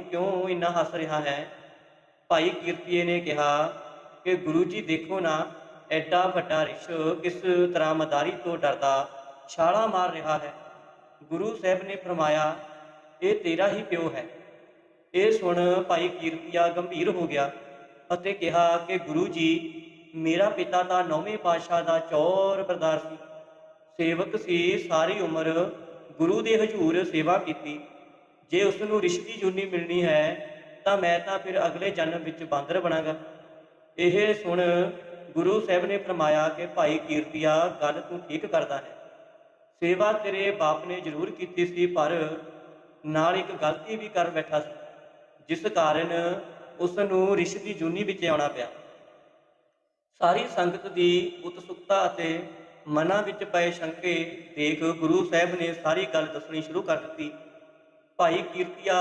ਕਿਉਂ ਇੰਨਾ ਹੱਸ ਰਿਹਾ ਹੈ? ਭਾਈ ਕੀਰਤੀਏ ਨੇ ਕਿਹਾ ਕਿ ਗੁਰੂ ਜੀ ਦੇਖੋ ਨਾ, ਐਡਾ ਵੱਡਾ ਰਿਸ਼ ਕਿਸ ਤਰ੍ਹਾਂ ਮਦਾਰੀ ਤੋਂ ਡਰਦਾ, ਛਾਲਾ ਮਾਰ ਰਿਹਾ ਹੈ। ਗੁਰੂ ਸਾਹਿਬ ਨੇ ਫਰਮਾਇਆ, ਇਹ ਤੇਰਾ ਹੀ ਪਿਓ ਹੈ। ਇਹ ਸੁਣ ਭਾਈ ਕੀਰਤੀਆ ਗੰਭੀਰ ਹੋ ਗਿਆ ਅਤੇ ਕਿਹਾ ਕਿ ਗੁਰੂ ਜੀ, ਮੇਰਾ ਪਿਤਾ ਤਾਂ ਨੌਵੇਂ ਪਾਤਸ਼ਾਹ ਦਾ ਚੌਰ ਬਰਦਾਰ ਸੀ। ਸੇਵਕ ਸੀ, ਸਾਰੀ ਉਮਰ ਗੁਰੂ ਦੇ ਹਜ਼ੂਰ ਸੇਵਾ ਕੀਤੀ। ਜੇ ਉਸ ਨੂੰ ਰਿਸ਼ਤੀ ਜੁਨੀ ਮਿਲਣੀ ਹੈ, ਤਾਂ ਮੈਂ ਤਾਂ ਫਿਰ ਅਗਲੇ ਜਨਮ ਵਿੱਚ ਬਾਂਦਰ ਬਣਾਂਗਾ। ਇਹ ਸੁਣ ਗੁਰੂ ਸਾਹਿਬ ਨੇ ਫਰਮਾਇਆ ਕਿ ਭਾਈ ਕੀਰਤੀਆ, ਗੱਲ ਤੂੰ ਠੀਕ ਕਰਦਾ ਹੈ। ਸੇਵਾ ਤੇਰੇ ਬਾਪ ਨੇ ਜ਼ਰੂਰ ਕੀਤੀ ਸੀ, ਪਰ ਨਾਲ ਇੱਕ ਗਲਤੀ ਵੀ ਕਰ ਬੈਠਾ ਸੀ, ਜਿਸ ਕਾਰਨ ਉਸ ਨੂੰ ਰਿਸ਼ ਦੀ ਜੂਨੀ ਵਿੱਚ ਆਉਣਾ ਪਿਆ। ਸਾਰੀ ਸੰਗਤ ਦੀ ਉਤਸੁਕਤਾ ਅਤੇ ਮਨਾਂ ਵਿੱਚ ਪਏ ਸ਼ੰਕੇ ਦੇਖ ਗੁਰੂ ਸਾਹਿਬ ਨੇ ਸਾਰੀ ਗੱਲ ਦੱਸਣੀ ਸ਼ੁਰੂ ਕਰ ਦਿੱਤੀ। ਭਾਈ ਕੀਰਤੀਆ